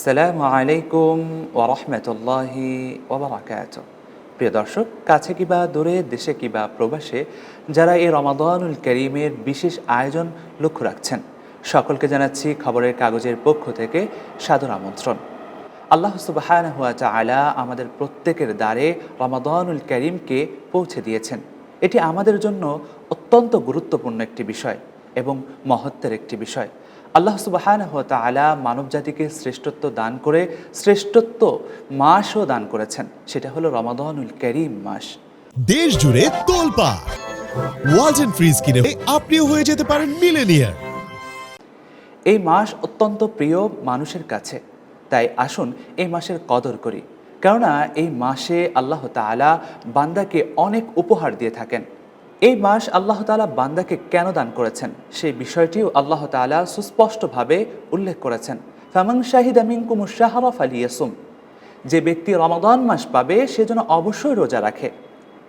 আসসালামু আলাইকুম ওরহমতুল্লাহি ওবরাকাত প্রিয় দর্শক, কাছে কিবা দূরে, দেশে কিবা প্রবাসে যারা এই রমাদানুল করিমের বিশেষ আয়োজন লক্ষ্য রাখছেন, সকলকে জানাচ্ছি খবরের কাগজের পক্ষ থেকে সাদর আমন্ত্রণ। আল্লাহ সুবাহান চালা আমাদের প্রত্যেকের দ্বারে রমাদানুল করিমকে পৌঁছে দিয়েছেন। এটি আমাদের জন্য অত্যন্ত গুরুত্বপূর্ণ একটি বিষয় এবং মহত্বের একটি বিষয়। আল্লাহ সুবাহান তালা মানব জাতিকে শ্রেষ্ঠত্ব দান করে শ্রেষ্ঠত্ব মাসও দান করেছেন। সেটা হলো রমাদানুল করিম মাস। দেশ জুড়ে তোলপা। ওয়ালটন ফ্রিজ কিনে আপনিও হয়ে যেতে পারেন মিলেনিয়ার। এই মাস অত্যন্ত প্রিয় মানুষের কাছে। তাই আসুন এই মাসের কদর করি। কেননা এই মাসে আল্লাহ তাআলা বান্দাকে অনেক উপহার দিয়ে থাকেন। এই মাস আল্লাহ তাআলা বান্দাকে কেন দান করেছেন? সেই বিষয়টিও আল্লাহ তাআলা সুস্পষ্টভাবে উল্লেখ করেছেন। ফামাং শাহিদ আমিন কুমুর শাহরফ আলিয়াসুম যে ব্যক্তি রমাদান মাস পাবে, সে যেন অবশ্যই রোজা রাখে।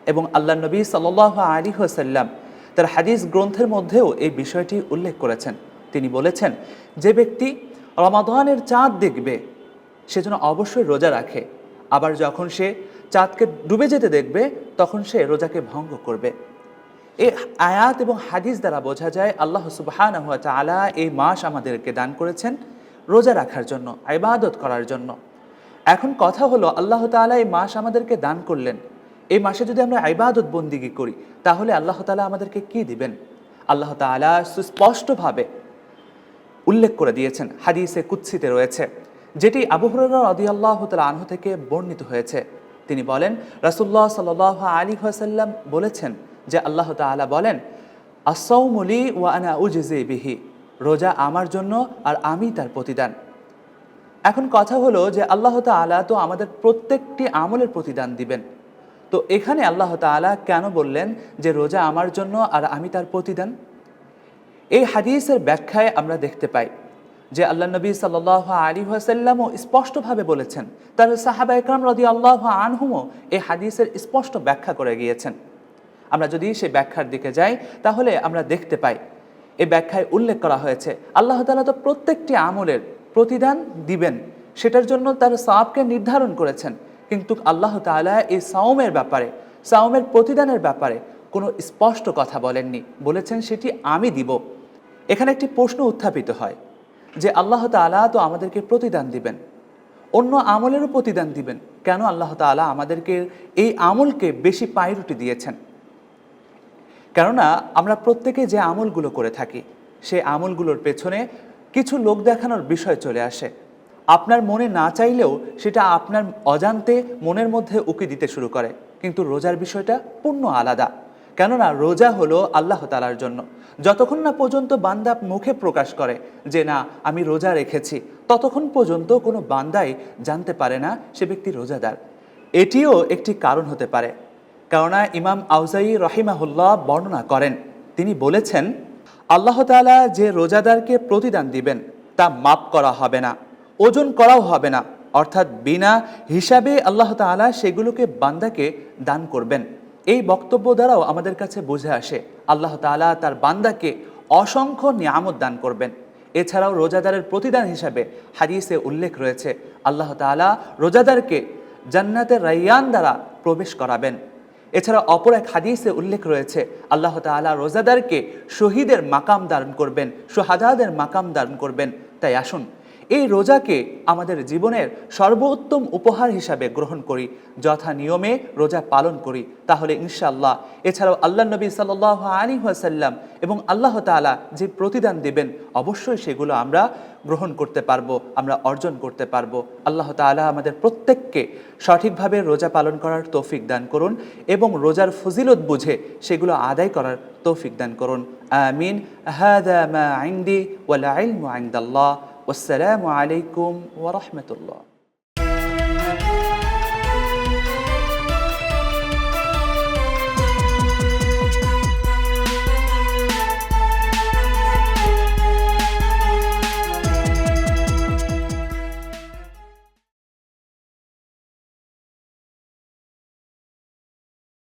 এবং আল্লাহ নবী সাল্লাহ আলী হাসাল্লাম তার হাদিস গ্রন্থের মধ্যেও এই বিষয়টি উল্লেখ করেছেন। তিনি বলেছেন, যে ব্যক্তি রমাদানের চাঁদ দেখবে, সে যেন অবশ্যই রোজা রাখে। আবার যখন সে চাঁদকে ডুবে যেতে দেখবে, তখন সে রোজাকে ভঙ্গ করবে। এই আয়াত এবং হাদিস দ্বারা বোঝা যায় আল্লাহ সুবহান তাআলা এই মাস আমাদেরকে দান করেছেন রোজা রাখার জন্য, ইবাদত করার জন্য। এখন কথা হলো, আল্লাহ তাআলা এই মাস আমাদেরকে দান করলেন। এই মাসে যদি আমরা ইবাদত বন্দিগি করি, তাহলে আল্লাহ তাআলা আমাদেরকে কি দিবেন? আল্লাহ তাআলা সুস্পষ্টভাবে উল্লেখ করে দিয়েছেন, হাদিসে কুৎসিতে রয়েছে, যেটি আবু হুরারা আল্লাহ তালা আনহু থেকে বর্ণিত হয়েছে। তিনি বলেন, রাসূলুল্লাহ সাল্লাল্লাহু আলাইহি ওয়াসাল্লাম বলেছেন যে আল্লাহ তাআলা বলেন আসাউমুলি ওয়া আনা উজজি বিহি, রোজা আমার জন্য আর আমি তার প্রতিদান। এখন কথা হলো যে আল্লাহ তাআলা তো আমাদের প্রত্যেকটি আমলের প্রতিদান দিবেন। তো এখানে আল্লাহ তাআলা কেন বললেন যে রোজা আমার জন্য আর আমি তার প্রতিদান? এই হাদিসের ব্যাখ্যায় আমরা দেখতে পাই যে আল্লাহ নবী সাল্লাহ আলী ওয়াসাল্লামও স্পষ্টভাবে বলেছেন, তার সাহাবা একরাম রদি আল্লাহ আনহুমও এই হাদিসের স্পষ্ট ব্যাখ্যা করে গিয়েছেন। আমরা যদি সেই ব্যাখ্যার দিকে যাই, তাহলে আমরা দেখতে পাই, এই ব্যাখ্যায় উল্লেখ করা হয়েছে, আল্লাহ তালা তো প্রত্যেকটি আমলের প্রতিদান দিবেন, সেটার জন্য তার সাপকে নির্ধারণ করেছেন, কিন্তু আল্লাহ তালা এই সাওমের ব্যাপারে, সাওমের প্রতিদানের ব্যাপারে কোনো স্পষ্ট কথা বলেননি, বলেছেন সেটি আমি দিব। এখানে একটি প্রশ্ন উত্থাপিত হয়, যে আল্লাহ তালা তো আমাদেরকে প্রতিদান দিবেন, অন্য আমলেরও প্রতিদান দিবেন, কেন আল্লাহ তালা আমাদেরকে এই আমলকে বেশি পায়রুটি দিয়েছেন? কেননা আমরা প্রত্যেকে যে আমলগুলো করে থাকি, সেই আমলগুলোর পেছনে কিছু লোক দেখানোর বিষয় চলে আসে। আপনার মনে না চাইলেও সেটা আপনার অজান্তে মনের মধ্যে উকি দিতে শুরু করে। কিন্তু রোজার বিষয়টা পূর্ণ আলাদা। কেননা রোজা হলো আল্লাহ তালার জন্য। যতক্ষণ না পর্যন্ত বান্দা মুখে প্রকাশ করে যে না, আমি রোজা রেখেছি, ততক্ষণ পর্যন্ত কোনো বান্দাই জানতে পারে না সে ব্যক্তি রোজাদার। এটিও একটি কারণ হতে পারে। কেননা ইমাম আউজাই রহিমাহুল্লাহ বর্ণনা করেন। তিনি বলেছেন, আল্লাহ তাআলা যে রোজাদারকে প্রতিদান দিবেন, তা মাপ করা হবে না, ওজন করাও হবে না, অর্থাৎ বিনা হিসাবে আল্লাহ তাআলা সেগুলোকে বান্দাকে দান করবেন। এই বক্তব্য দ্বারাও আমাদের কাছে বুঝে আসে, আল্লাহ তাআলা তার বান্দাকে অসংখ্য নিয়ামত দান করবেন। এছাড়াও রোজাদারের প্রতিদান হিসাবে হাদিসে উল্লেখ রয়েছে, আল্লাহ তাআলা রোজাদারকে জান্নাতের রাইয়ান দ্বারা প্রবেশ করাবেন। এছাড়া অপর এক হাদিসে উল্লেখ রয়েছে, আল্লাহ তালা রোজাদারকে শহীদের মাকাম দারণ করবেন সোহাদাদের মাকাম দারণ করবেন। তাই আসুন এই রোজাকে আমাদের জীবনের সর্বোত্তম উপহার হিসাবে গ্রহণ করি, যথা নিয়মে রোজা পালন করি। তাহলে ইনশাআল্লাহ এছাড়াও আল্লাহ নবী সাল আলী ওয়াসাল্লাম এবং আল্লাহ তাআলা যে প্রতিদান দেবেন, অবশ্যই সেগুলো আমরা গ্রহণ করতে পারব, আমরা অর্জন করতে পারব। আল্লাহ তাআলা আমাদের প্রত্যেককে সঠিকভাবে রোজা পালন করার তৌফিক দান করুন এবং রোজার ফজিলত বুঝে সেগুলো আদায় করার তৌফিক দান করুন। আমিন। হাদা মা ইনদি ওয়াল ইলমু ইনদাল্লাহ। والسلام عليكم ورحمة الله.